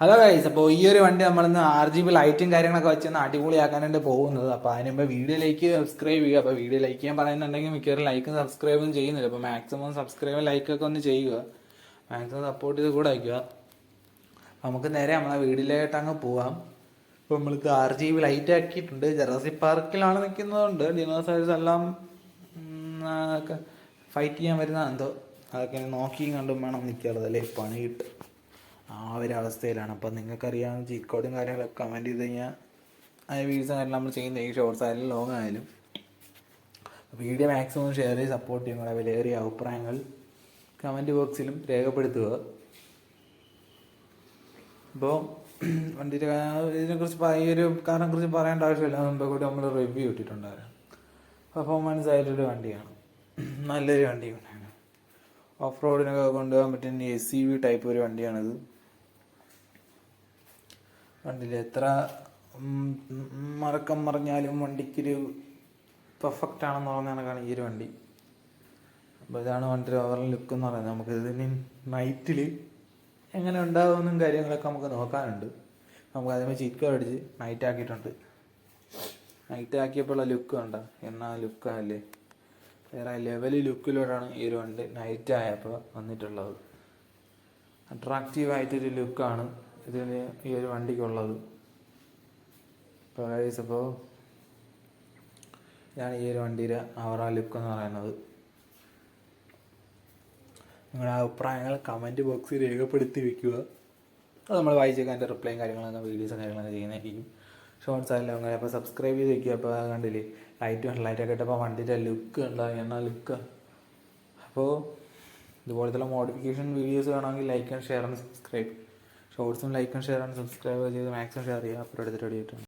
Hello guys അപ്പോൾ ഈ ഒരു വണ്ടി നമ്മളിന്ന് ആർ ജി ബി ലൈറ്റും കാര്യങ്ങളൊക്കെ വെച്ചൊന്ന് അടിപൊളിയാക്കാനായിട്ട് പോകുന്നത്. അപ്പോൾ അതിന് മുമ്പ് വീഡിയോയിലേക്ക് സബ്സ്ക്രൈബ് ചെയ്യുക. അപ്പോൾ വീഡിയോ ലൈക്ക് ചെയ്യാൻ പറയുന്നുണ്ടെങ്കിൽ മിക്കവാറും ലൈക്കും സബ്സ്ക്രൈബും ചെയ്യുന്നില്ല. അപ്പോൾ മാക്സിമം സബ്സ്ക്രൈബും ലൈക്കൊക്കെ ഒന്ന് ചെയ്യുക. മാക്സിമം സപ്പോർട്ട് ചെയ്ത് കൂടെ അയക്കുക നമുക്ക് നേരെ നമ്മളെ വീട്ടിലായിട്ട് അങ്ങ് പോവാം. ഇപ്പോൾ നമ്മൾക്ക് ആർ ജി ബി ലൈറ്റ് ആക്കിയിട്ടുണ്ട്. ജെറാസി പാർക്കിലാണ് നിൽക്കുന്നതുകൊണ്ട് ഡിനോസൈസ് എല്ലാം ഫൈറ്റ് ചെയ്യാൻ വരുന്ന എന്തോ അതൊക്കെ നോക്കിയും കണ്ടും വേണം നിൽക്കാറുള്ളത് അല്ലേ? പണി കിട്ടും. ആ ഒരു അവസ്ഥയിലാണ്. അപ്പം നിങ്ങൾക്കറിയാവുന്ന ചീക്കോടും കാര്യങ്ങളൊക്കെ കമന്റ് ചെയ്ത് കഴിഞ്ഞാൽ ആ വീഡിയോസ് കാര്യങ്ങൾ നമ്മൾ ചെയ്യുന്ന ഈ ഷോർട്സ് ആയാലും ലോങ് ആയാലും വീഡിയോ മാക്സിമം ഷെയർ ചെയ്ത് സപ്പോർട്ട് ചെയ്യും. നിങ്ങളുടെ വിലയേറിയ അഭിപ്രായങ്ങൾ കമന്റ് ബോക്സിലും രേഖപ്പെടുത്തുക. അപ്പോൾ വണ്ടിയുടെ ഇതിനെക്കുറിച്ച് ഈ ഒരു കാരണം കുറിച്ച് പറയേണ്ട ആവശ്യമില്ല. മുമ്പേ കൂടി നമ്മൾ റിവ്യൂ ഇട്ടിട്ടുണ്ടായിരുന്നു. പെർഫോമൻസ് ആയിട്ടൊരു വണ്ടിയാണ്. നല്ലൊരു വണ്ടി ഓഫ് റോഡിനൊക്കെ കൊണ്ടുപോകാൻ പറ്റുന്ന എസ് സി വി ടൈപ്പ് ഒരു വണ്ടിയാണിത്. വണ്ടിയിൽ എത്ര മറക്കം മറിഞ്ഞാലും വണ്ടിക്കൊരു പെർഫെക്റ്റ് ആണെന്ന് പറഞ്ഞാണ് ഈ ഒരു വണ്ടി. അപ്പോൾ ഇതാണ് വണ്ടിയുടെ ഓവറൽ ലുക്ക് എന്ന് പറയുന്നത്. നമുക്ക് ഇതിന് നൈറ്റിൽ എങ്ങനെ ഉണ്ടാകുമെന്നും കാര്യങ്ങളൊക്കെ നമുക്ക് നോക്കാനുണ്ട്. നമുക്ക് അതിന് ചിക്കൻ അടിച്ച് നൈറ്റ് ആക്കിയിട്ടുണ്ട്. നൈറ്റ് ആക്കിയപ്പോഴുള്ള ലുക്ക് കണ്ട. എന്നാ ലുക്കാല്ലേ വേറെ ലെവൽ ലുക്കിലൂടെയാണ് ഈ ഒരു വണ്ടി നൈറ്റ് ആയപ്പോൾ വന്നിട്ടുള്ളത്. അട്രാക്റ്റീവ് ആയിട്ടൊരു ലുക്കാണ് ഇതിന് ഈ ഒരു വണ്ടിക്കുള്ളത്. ഇപ്പോൾ അപ്പോൾ ഞാൻ ഈ ഒരു വണ്ടിയുടെ അവറ ലുക്ക് എന്ന് പറയുന്നത്. നിങ്ങളുടെ അഭിപ്രായങ്ങൾ കമന്റ് ബോക്സിൽ രേഖപ്പെടുത്തി വെക്കുക. അത് നമ്മൾ വായിച്ചേക്കാൻ അതിന്റെ റിപ്ലൈയും കാര്യങ്ങളൊക്കെ വീഡിയോസും കാര്യങ്ങളൊക്കെ ചെയ്യുന്നതായിരിക്കും. ഷോർട്സ് ആയാലും അങ്ങനെ അപ്പോൾ സബ്സ്ക്രൈബ് ചെയ്ത് വെക്കുക. അപ്പോൾ കണ്ടില്ലേ ലൈറ്റ് ഒക്കെ ഇട്ടപ്പോൾ വണ്ടിയുടെ ലുക്ക് ഉണ്ടാകും എന്നാ ലുക്ക് അപ്പോൾ ഇതുപോലത്തെ മോഡിഫിക്കേഷൻ വീഡിയോസ് വേണമെങ്കിൽ like and share and subscribe ഷോർട്സും ലൈക്കും ഷെയർ ആണ്. സബ്സ്ക്രൈബ് ചെയ്ത് മാക്സിമം ഷെയർ ചെയ്യുക റെഡി ആയിട്ടുണ്ട്.